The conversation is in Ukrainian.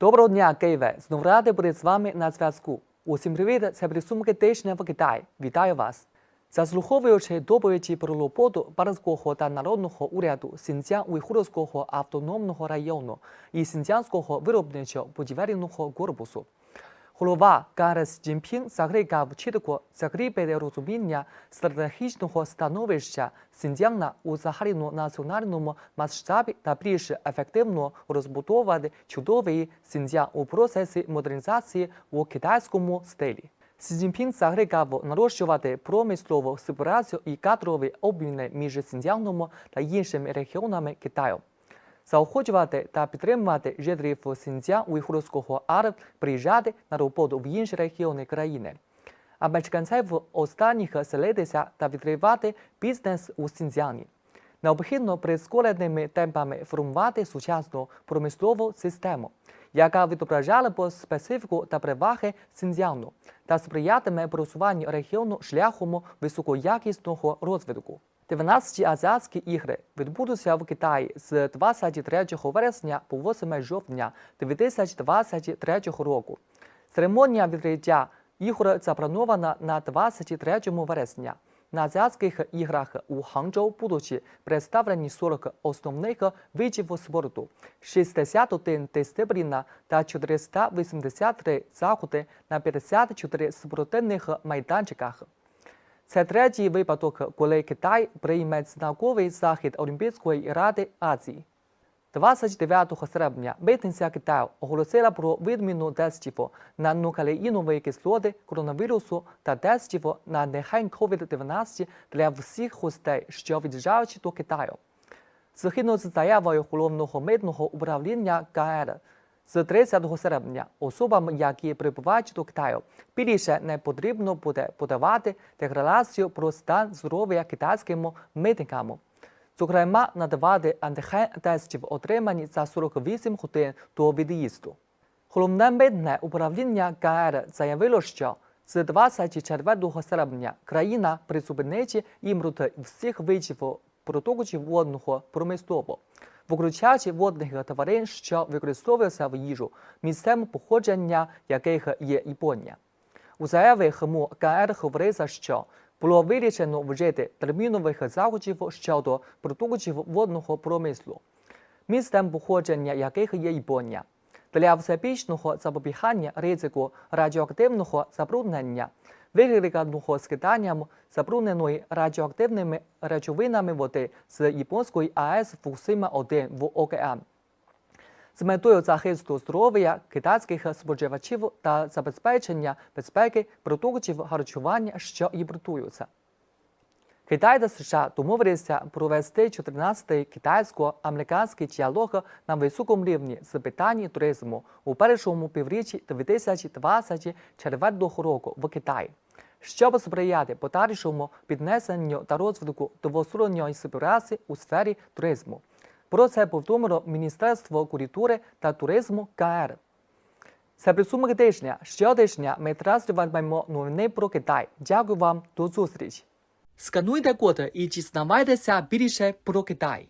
Доброго дня, Києве! Знову радий бути з вами на зв'язку. Усім привіт! Це підсумки тижня в Китаї. Вітаю вас! Заслуховуючи доповіді про роботу Барського та народного уряду Сінцян Уйхурського автономного району і Сінцянського виробничо-будівельного корпусу. Голова КРС Цзіньпін закликав чітко закріпити розуміння стратегічного становища Сінцяна у загальнонаціональному масштабі та більш ефективно розбудовувати чудовий Сінцян у процесі модернізації у китайському стилі. Сі закликав нарощувати промислову співпрацю і кадрові обміни між Сінцяном та іншими регіонами Китаю заохочувати та підтримувати жителів Сінця Уйхурського АР приїжджати на роботу в інші регіони країни. А мешканців останніх селитися та відкривати бізнес у Сінцяні. Необхідно прискореними темпами формувати сучасну промислову систему, яка відображала б специфіку та переваги Сінцяну та сприятиме просуванню регіону шляхом високоякісного розвитку. 12 азіатські ігри відбудуться в Китаї з 23 вересня по 8 жовтня 2023 року. Церемонія відкриття ігор запланована на 23 вересня. На азіатських іграх у Ханчжоу будуть представлені 40 основних видів спорту, 61 дисципліна та 483 заходи на 54 спортивних майданчиках. Це третій випадок, коли Китай прийме знаковий захід Олімпійської ради Азії. 29 серпня митниця Китаю оголосила про відміну тестів на нуклеїнові кислоти коронавірусу та тестів на нехай COVID-19 для всіх гостей, що від'їжджають до Китаю. Згідно з заявою головного митного управління КР, з 30 серпня особам, які прибувають до Китаю, більше не потрібно буде подавати декларацію про стан здоров'я китайським митникам. Зокрема, надавати антиген-тестів отримані за 48 годин до від'їзду. Головне митне управління КР заявило, що з 24 серпня країна призупинить імпорт всіх видів продуктів водного промислову, виключаючи водних тварин, що використовуються в їжу, місцем походження яких є Японія. У заяві ХМУ КР говориться, що було вирішено вжити термінових заходів щодо продуктів водного промислу, місцем походження яких є Японія. Для всебічного запобігання ризику радіоактивного забруднення, викликаного скиданням забрудненої радіоактивними речовинами води з японської АЕС-Фусима 1 в океан. З метою захисту здоров'я китайських споживачів та забезпечення безпеки продуктів харчування, що імпортуються. Китай та США домовилися провести 14-й китайсько-американський діалог на високому рівні з питань туризму у першому півріччі 2024 року в Китаї, щоб сприяти подальшому піднесенню та розвитку двосторонньої співпраці у сфері туризму. Про це повідомило Міністерство культури та туризму КР. Це підсумок тижня. Щотижня ми транслюватимемо новини про Китай. Дякую вам, до зустрічі! Скануйте код і дізнавайтеся більше про Китай.